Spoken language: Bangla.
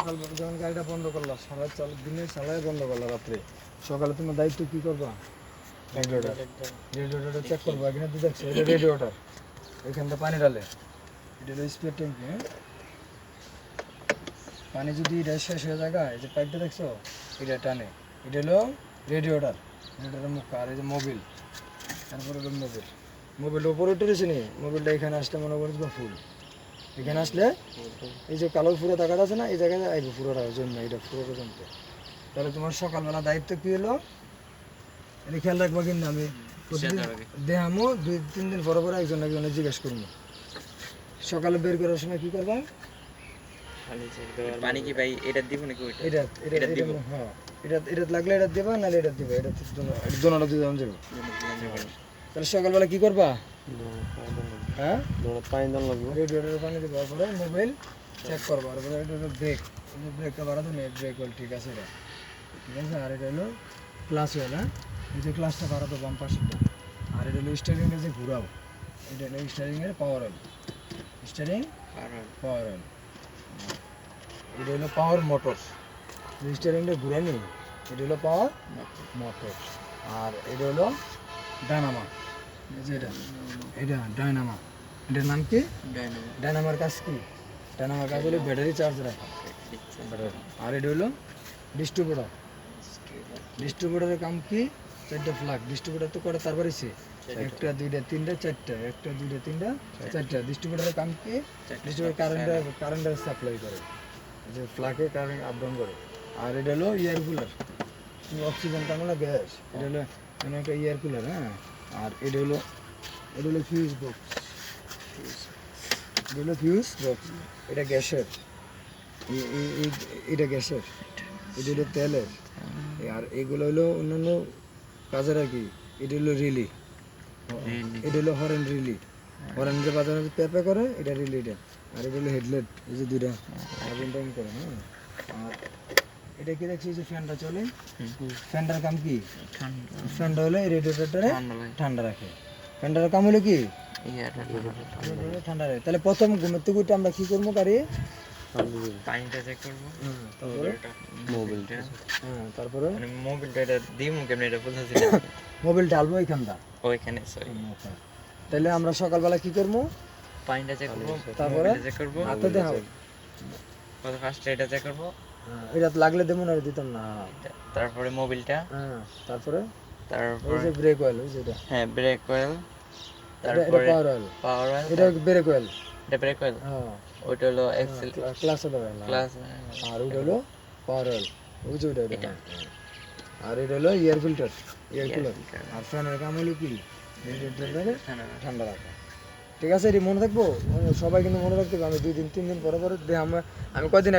সকাল যখন গাড়িটা বন্ধ করলা সারা চাল দিনে চালাই বন্ধ করলা রাত্রে। সকালে তোমার দায়িত্ব কি করবা? রেডিওটার রেডিওটা চেক করব এখানে তো দেখছ এটা রেডিওটার এখানটা পানি ডালে এটা হলো স্প্রে ট্যাঙ্কি হ্যাঁ? পানি যদি এটা শেষ হয়ে যায় এই যে পাইপটা দেখছ এটা টানে। এটা হলো রেডিওটার রেডিওটার মুখ আর এই যে মোবিল তারপরে হলো মোবিল মোবিলটা উপরে উঠে রয়েছে নি? মোবিলটা এখানে আসতে মনে করি ফুল। এখানে আসলে এই যে কালো ফুরো টাকাটা আছে না এই জায়গায় আইব ফুরোটা জন্য এটা ফুরোটা জমতে তাহলে তোমার সকালবেলা দায়িত্ব কি হলো? এটা খেয়াল রাখব কিন্তু আমি দেহামো দুই তিন দিন পরে পরে একজন একজনে জিজ্ঞেস করব। সকালে বের করার সময় কি করবা? পানি কি ভাই এটা দিব নাকি ওইটা? এটা এটা দিব? হ্যাঁ এটা এটা লাগলে এটা দেবা নাহলে এটা দিবা এটা দিয়ে দেওয়া তাহলে সকালবেলা কি করবা? হ্যাঁ? পানি দাম লাগবে। রেডিওটার পানি দেওয়ার পরে মোবাইল চেক করব আর পরে এটা হলো ব্রেক ব্রেকটা বাড়াতে নেই ব্রেক ওয়েল ঠিক আছে এটা ঠিক আছে? আর এটা হলো ক্লাস ওয়েল হ্যাঁ? এই যে ক্লাসটা বাড়াতো বাম পাশেরটা আর এটা হলো স্টারিংয়ের যে ঘুরাও এটা হলো স্টারিংয়ের power oil steering power oil এটা হলো পাওয়ার মোটর স্টারিংটা ঘুরানি এটা হলো পাওয়ার মোটর আর এটা হলো যে এটা ডায়নামা এটার নাম কি? ডায়নামার কাজ কি? ডায়নামার কাজ হলো ব্যাটারি চার্জ রাখা। আর এটা হলো ডিস্ট্রিবিউটার ডিস্ট্রিবিউটারের কাম কি? চারটে ফ্লাগ ডিস্ট্রিবিউটার তো করে তারপরে সে। একটা দুইটা তিনটা চারটা। একটা দুইটা তিনটা চারটা। ডিস্ট্রিবিউটারের কাম কি? ডিস্ট্রিবিউটার কারেন্টের কারেন্টের সাপ্লাই করে। যে ফ্লাগে কারেন্ট আপ ডাউন করে। আর এটা হলো এয়ার কুলার অক্সিজেন কাম হলো গ্যাস এটা হলো মানে একটা এয়ার কুলার হ্যাঁ? আর এটা হলো এটা হলো ফিউজ বক্স এটা হলো ফিউজ বক্স এটা গ্যাসের। এটা গ্যাসের। এটা হলো তেলের। আর এগুলো হলো অন্যান্য কাজের আর কি। এটা হলো রিলি। এটা হলো হরেন রিলি। হরেন যে বাজারে পেপে করে, এটা রিলি এটা আর এটা হলো হেডলাইট। এই যে দুইটা। আগুন করে হ্যাঁ। আর এটা কি দেখছি যে ফ্যানটা চলে? ফ্যানটার কাম কি? ফ্যানটা হলো রেডিয়েটরটা ঠান্ডা রাখে। ফ্যানটার কাম হলো কি? ঠান্ডা রাখে তাহলে প্রথম ঘুমের থেকে উঠে আমরা কি করব গাড়ি? পানিটা চেক করব। তারপরে? মোবাইলটা হ্যাঁ তারপরে? মানে মোবিলটা এটা দিব কেমন এটা বলতেছি মোবাইল ঢালবো এখানটা ওইখানে সরি তাহলে আমরা সকালবেলা কি করব? পানিটা চেক করব। তারপরে? চেক করব। হাতে কত ফার্স্ট এটা চেক করব। এটা লাগলে দেবো না দিতাম না। তারপরে মোবিলটা। হ্যাঁ তারপরে? ওই তারপরে যে ব্রেক অয়েল ওই যেটা হ্যাঁ ব্রেক অয়েল এটা এটা তারপরে পাওয়ার অয়েল পাওয়ার অয়েল এটা ব্রেক অয়েল এটা ব্রেক অয়েল হ্যাঁ। ওইটা হলো এক্সেল ক্লাসে না ক্লাস আর ওইটা হলো পাওয়ার অয়েল ওই যে ওইটা? ওইটা আর এটা হলো ইয়ার ফিল্টার ইয়ার কুলার আর ফ্যানের কাম হলো কি? ঠান্ডা রাখা। ঠিক আছে এটি মনে থাকব? সবাই কিন্তু মনে রাখতে হবে আমি দুই দিন তিন দিন পরে পরে। আমরা আমি কয়দিন